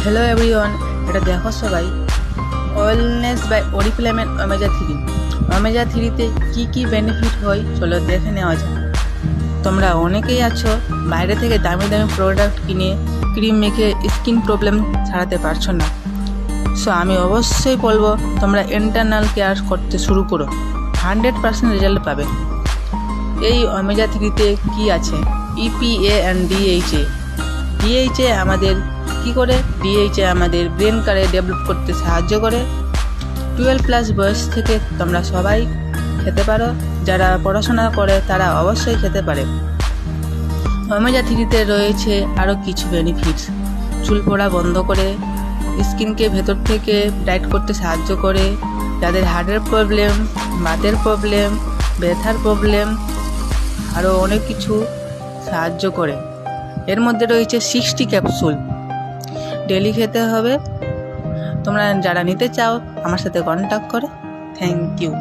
Hello everyone এটা দেখো সবাই। ওয়েলনেস বাই ওরিফ্লেমের ওমেজা থ্রি ওমেজা থ্রিতে কী কী বেনিফিট হয় চলো দেখে নেওয়া যাক। তোমরা অনেকেই আছো, বাইরে থেকে দামি দামি প্রোডাক্ট কিনে ক্রিম মেখে স্কিন প্রবলেম ছাড়াতে পারছ না। সো আমি অবশ্যই বলব, তোমরা ইন্টারনাল কেয়ার করতে শুরু করো। হান্ড্রেড পার্সেন্ট রেজাল্ট পাবে। এই অমেজা থ্রিতে কী আছে? ইপিএ অ্যান্ড ডিএইচএ ডিএইচএ আমাদের কি করে? ডিএইচএ আমাদের ব্রেন কারে ডেভেলপ করতে সাহায্য করে। টুয়েলভ প্লাস বয়স থেকে তোমরা সবাই খেতে পারো। যারা পড়াশোনা করে, তারা অবশ্যই খেতে পারে। ওমেজা থ্রিতে রয়েছে আরও কিছু বেনিফিটস চুল পড়া বন্ধ করে স্কিনকে ভেতর থেকে ব্রাইট করতে সাহায্য করে। যাদের হার্টের প্রবলেম বাতের প্রবলেম ব্যথার প্রবলেম আরও অনেক কিছু সাহায্য করে। এর মধ্যে রয়েছে সিক্সটি ক্যাপসুল ডেলি খেতে হবে। তোমরা যারা নিতে চাও আমার সাথে কন্ট্যাক্ট করে। Thank you